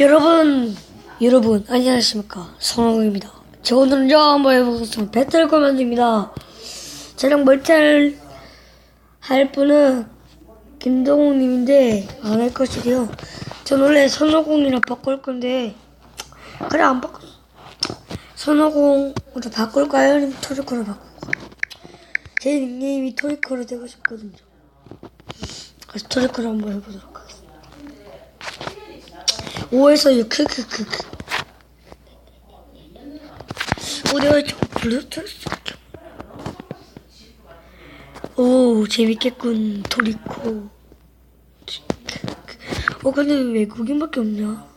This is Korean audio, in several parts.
여러분, 여러분, 안녕하십니까. 성호입니다. 저 오늘은요, 한번 해보겠습니다. 배틀 코만드입니다. 저랑 멀티할 할 분은 김동욱님인데, 안 할 것이고요. 전 원래 선호공이랑 바꿀 건데, 그래, 안 바꿔. 선호공으로 바꿀까요? 아니면 토리코로 바꿀까요? 제 닉네임이 토리코로 되고 싶거든요. 그래서 토리코로 한번 해보도록. 5에서 6 크크크크 오 내가 저 블루투스 오 재밌겠군 토리코. 어 근데 왜 외국인밖에 없냐?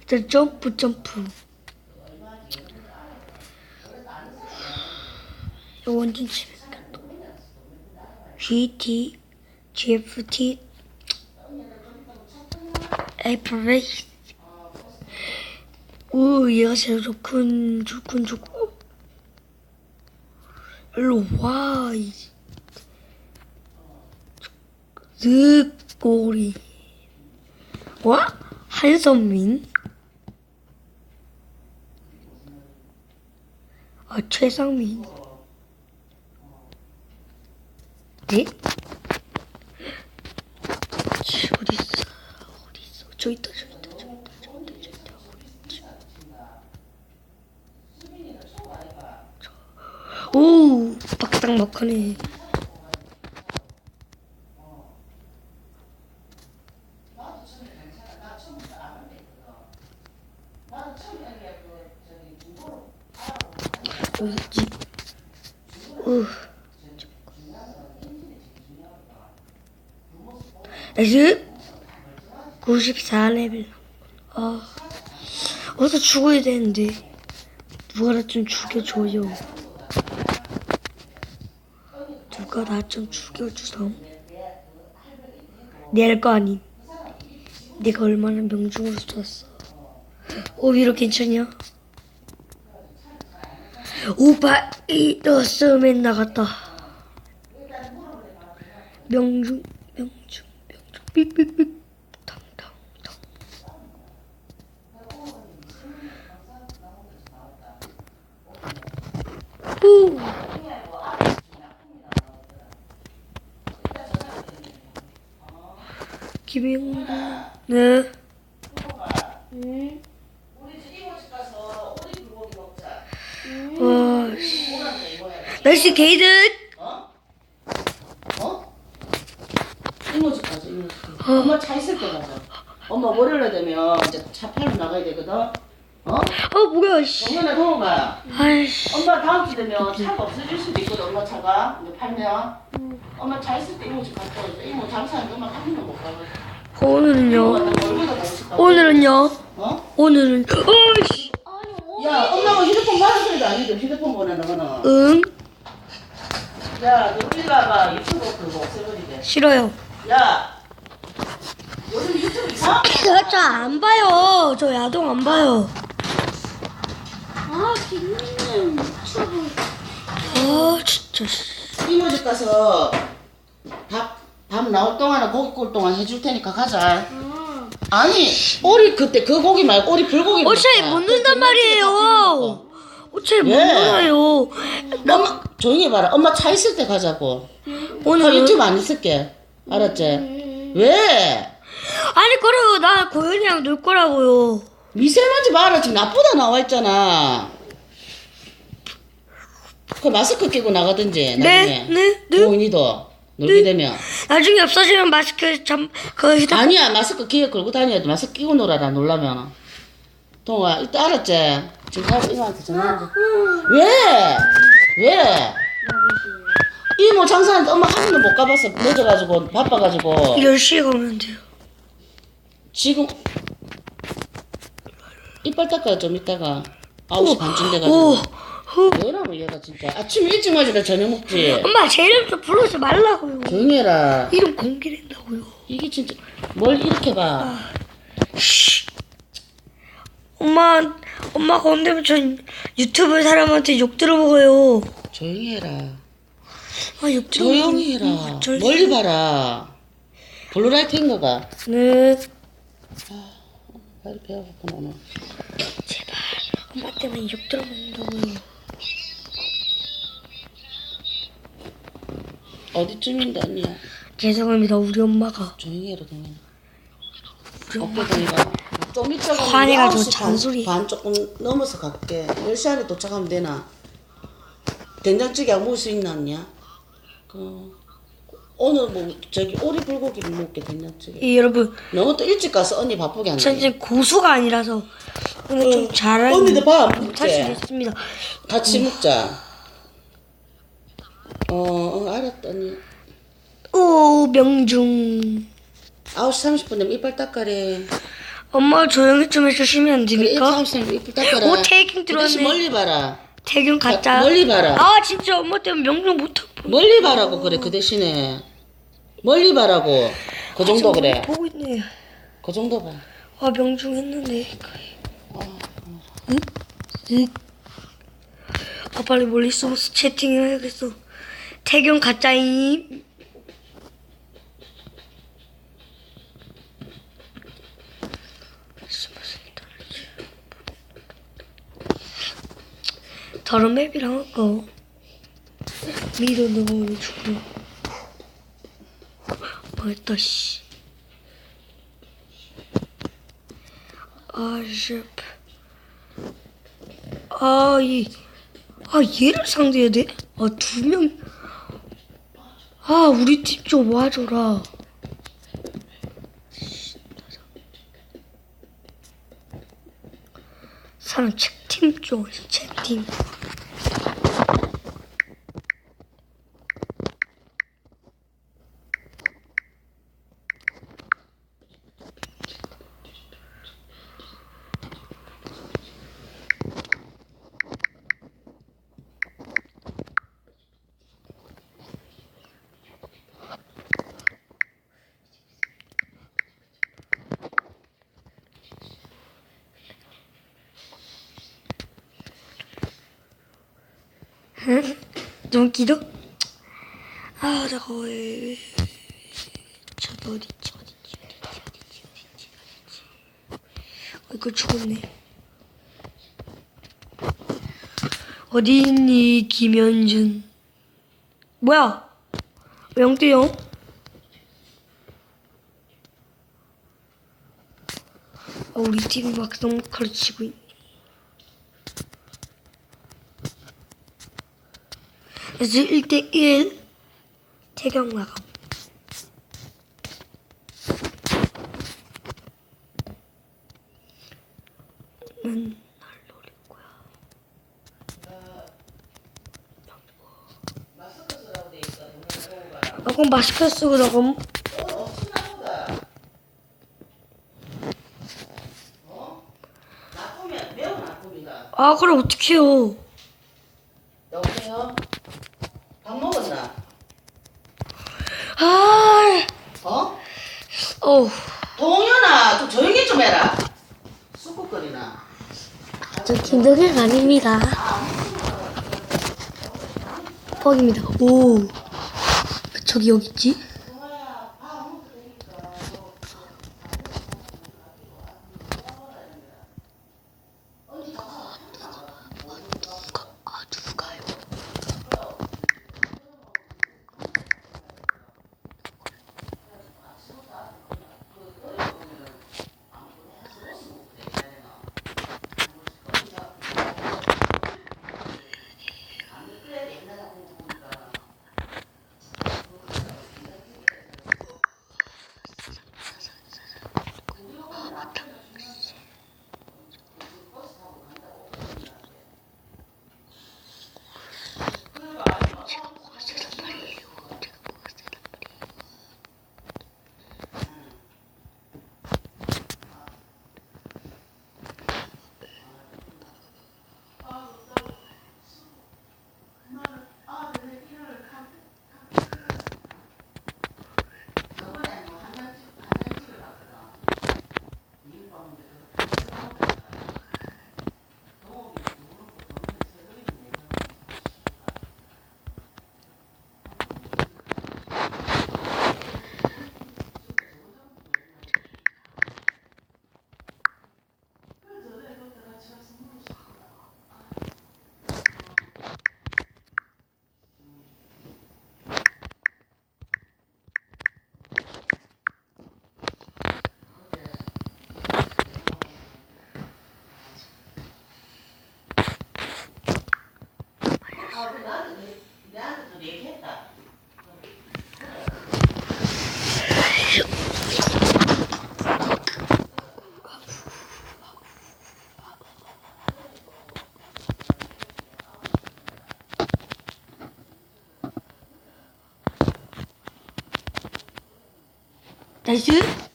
일단 점프 점프. 이거 완전 GT GFT 에이프레이스 오 얘가 제일 좋군 좋군 좋고 일로 와 이. 늑꼬리 와 한선민 아 최상민 네? 어디 있어? 어디 있어? 저 있다, 저 있다, 저 있다, 저 있다, 저 있다. 저. 오, 박상박하네. 어디 있지? 오. 나이스 94레벨. 아 어디서 죽어야 되는데? 누가 나 좀 죽여줘요. 누가 나 좀 죽여주성 내할거 아님. 내가 얼마나 명중으로 쐈어. 오 위로 괜찮냐? 오빠 이러스맨 나갔다. 명중 명중 명중. 삑삑삑 후 김영구 네 먹자. 와, 씨. 날씨 게이드 어? 어? 가자. 엄마 차 있을 때 가자. 엄마 월요일에 되면 이제 차 팔러 나가야 되거든. 어? 어 뭐야 씨 동현아 동호가 아이씨 엄마 다음 주 되면 차가 없어질 수도 있거든 엄마 차가 이제 팔면. 엄마 차 있을 때 이모 집 갔다 오자. 이모 장사하는데 엄마 한 번도 못 가거든. 오늘은요 얼마나 멋있다. 오늘은요 어? 오늘은 어이씨 야 엄마가 휴대폰 받은 소리도 아니죠 휴대폰 보내 너는. 응 야, 너 일로 와봐. 유튜브 그거 없애버리게. 싫어요 야, 요즘 유튜브 이상? 저 안 봐요 저 야동 안 봐요 아, 김민님 유튜브. 아 진짜 씨. 이모집 가서 밥, 밥 나올 동안에 고기 꿀 동안 해줄 테니까 가자. 아, 아니, 오리 그때 그 고기 말고 오리 불고기. 어차피 먹자. 못 그때 말이에요 어차피 못 예. 놀아요 엄마, 조용히 해봐라. 엄마 차 있을 때 가자고. 나 오늘은 유튜브 안 있을게. 알았지? 왜? 아니 그래요 나 고현이랑 놀 거라고요 미세먼지 봐라. 지금 나쁘다 나와 있잖아. 그 마스크 끼고 나가든지. 나중에. 네 네 네 고인이도 놀게 되면. 나중에 없어지면 마스크 잠그 휴대 아니야 마스크 귀에 걸고 다녀야 돼 마스크 끼고 놀아라 놀라면 동아 일단 알았지 지금 가서 이모한테 전화하자 왜? 왜? 이모 장사하는데 엄마 한 번도 못 가봤어 늦어가지고 바빠가지고 10시에 가면 돼요 지금 이빨 닦아요 좀 이따가. 9시 반쯤 돼가지고. 왜라고 얘가 진짜. 아침 일찍 마시다 저녁 먹지? 엄마 제 이름 좀 불러지 말라고요. 조용히 해라. 이름 공개된다고요. 이게 진짜 뭘 이렇게 봐. 엄마 엄마가 온다면 전 유튜브 사람한테 욕 들어먹어요. 조용히 해라. 아욕 들어먹 조용히 해라. 멀리 봐라. 블루라이트인가 봐. 네. 빨리 배워갖고 오늘. 제발. 엄마 때문에 욕 들어먹는다고요. 어디쯤인데 언니야? 죄송합니다. 우리 엄마가 조용히 해라 동현아. 우리 어깨 엄마 동이가 좀 이따가 화내가지고 9시 반- 잔소리. 반 조금 넘어서 갈게 10시 안에 도착하면 되나? 된장찌개하고 먹을 수 있나 언니야? 그 오늘 뭐 저기 오리 불고기를 먹게 된장찌개 이 여러분 너무 또 일찍 가서 언니 바쁘게 전 지금 고수가 아니라서 오늘 좀 잘하는 언니도 밥 할수 먹게. 있습니다. 같이 먹자. 어, 어 알았다 언니. 오 명중. 9시 30분 되면 이빨 닦아래. 엄마 조용히 좀 해주시면 안 그래 됩니까? 9시 30분 이빨 닦아라. 오, 태깅 그 들어왔네. 멀리 봐라 태균 가짜. 멀리 봐라 아 진짜 엄마 때문에 명중 못하고. 멀리 봐라고 그래 그 대신에 멀리 봐라고 그 정도 그래 보고 있네. 그 정도 봐 아 명중 했는데. 응? 응? 아 빨리 멀리 숨어서 채팅해야겠어. 태균 가짜임. 숨어서 떠나지. 다른 맵이랑 할까? 미도 너무 죽고. 뭐했다 씨. 아, 씨. 아, 이, 아, 얘를 상대해야 돼? 아, 두 명. 아, 우리 팀 좀 와줘라. 사람 책팀 좀, 책팀. 너무 기도? 아, 내가 왜, 저기 어딨지, 어딨지, 어딨지, 어딨지, 어딨지, 어딨지. 어, 이거 죽었네. 어디 있니, 김현준? 뭐야? 왜 영대요? 아, 우리 팀이 막 너무 가르치고 있네. 그래서 1대1 태경 나감. 난날 노릴 거야. 아, 그럼 마스크 쓰고 나쁘면 매우 나쁩니다 아 그럼 어떡해요? 밥 먹었나? 아 어? 어우 동현아 좀 조용히 좀 해라. 쑥국거리나. 저 김덕현 아닙니다. 퍽입니다. 오. 저기 여기 있지? 나이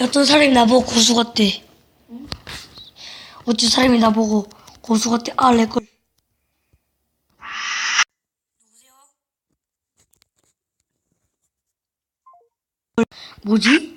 어떤 사람이 나보고 고수 같대. 어떤 사람이 나보고 고수 같대. 아, 렉걸. 누구세요? 뭐지?